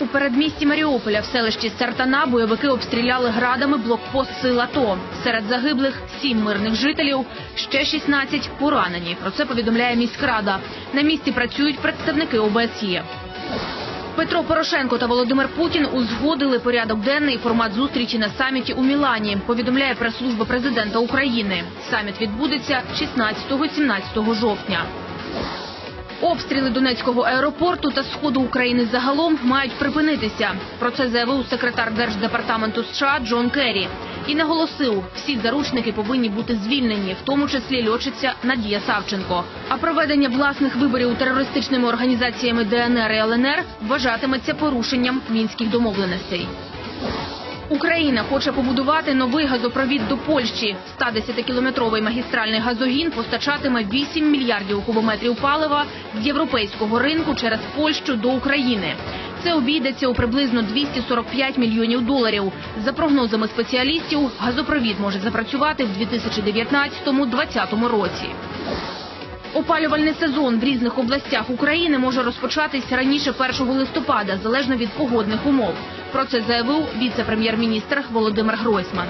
У передмісті Маріуполя в селищі Сартана бойовики обстріляли градами блокпост сил АТО. Серед загиблих сім мирних жителів, ще 16 поранені. Про це повідомляє міськрада. На місці працюють представники ОБСЄ. Петро Порошенко та Володимир Путін узгодили порядок денний і формат зустрічі на саміті у Мілані. Повідомляє прес-служба президента України. Саміт відбудеться 16-17 жовтня. Обстріли Донецького аеропорту та сходу України загалом мають припинитися. Про це заявив секретар держдепартаменту США Джон Керрі і наголосив, всі заручники повинні бути звільнені, в тому числі льотчиця Надія Савченко. А проведення власних виборів терористичними організаціями ДНР і ЛНР вважатиметься порушенням мінських домовленостей. Україна хоче побудувати новий газопровід до Польщі. 110-кілометровий магістральний газогін постачатиме 8 мільярдів кубометрів палива з європейського ринку через Польщу до України. Це обійдеться у приблизно 245 мільйонів доларів. За прогнозами спеціалістів, газопровід може запрацювати в 2019-2020 році. Опалювальний сезон в різних областях України може розпочатись раніше 1 листопада, залежно від погодних умов. Про це заявив віце-прем'єр-міністр Володимир Гройсман.